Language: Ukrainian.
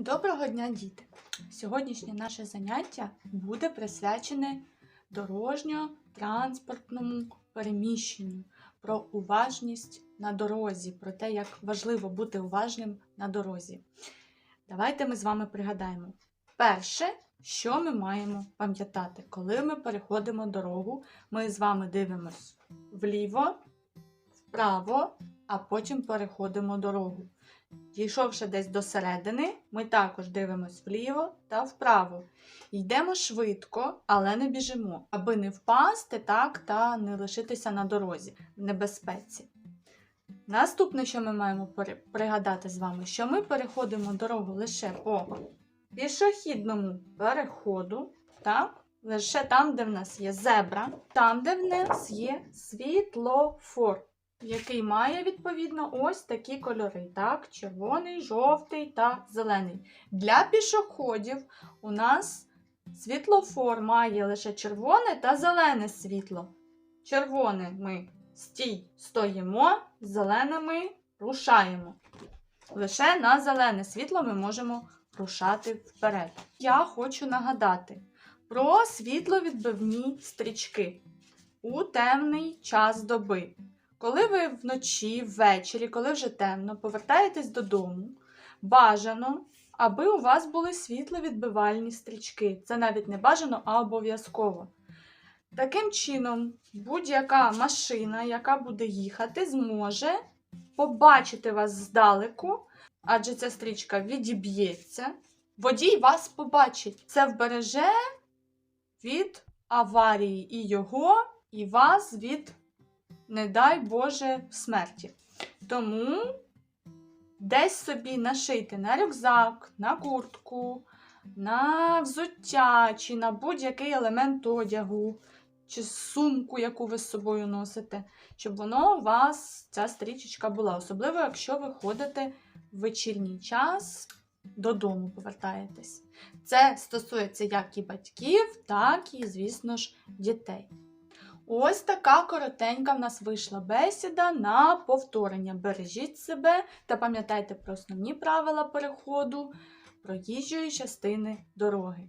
Доброго дня, діти! Сьогоднішнє наше заняття буде присвячене дорожньо-транспортному переміщенню, про уважність на дорозі, про те, як важливо бути уважним на дорозі. Давайте ми з вами пригадаємо. Перше, що ми маємо пам'ятати, коли ми переходимо дорогу, ми з вами дивимось вліво, вправо, а потім переходимо дорогу. Дійшовши десь до середини, ми також дивимось вліво та вправо. Йдемо швидко, але не біжимо, аби не впасти так та не лишитися на дорозі в небезпеці. Наступне, що ми маємо пригадати з вами, що ми переходимо дорогу лише по пішохідному переходу, так? лише там, де в нас є зебра, там, де в нас є світлофор який має відповідно ось такі кольори: так, червоний, жовтий та зелений. Для пішоходів у нас світлофор має лише червоне та зелене світло. Червоне ми стій, стоїмо, зелене ми рушаємо. Лише на зелене світло ми можемо рушати вперед. Я хочу нагадати про світловідбивні стрічки у темний час доби. Коли ви вночі, ввечері, коли вже темно, повертаєтесь додому, бажано, аби у вас були світловідбивальні стрічки. Це навіть не бажано, а обов'язково. Таким чином, будь-яка машина, яка буде їхати, зможе побачити вас здалеку, адже ця стрічка відіб'ється. Водій вас побачить. Це вбереже від аварії і його, і вас від не дай Боже, смерті. Тому десь собі нашийте на рюкзак, на куртку, на взуття чи на будь-який елемент одягу, чи сумку, яку ви з собою носите, щоб воно у вас, ця стрічечка була. Особливо, якщо ви ходите в вечірній час, додому повертаєтесь. Це стосується як і батьків, так і, звісно ж, дітей. Ось така коротенька в нас вийшла бесіда на повторення. Бережіть себе та пам'ятайте про основні правила переходу проїжджої частини дороги.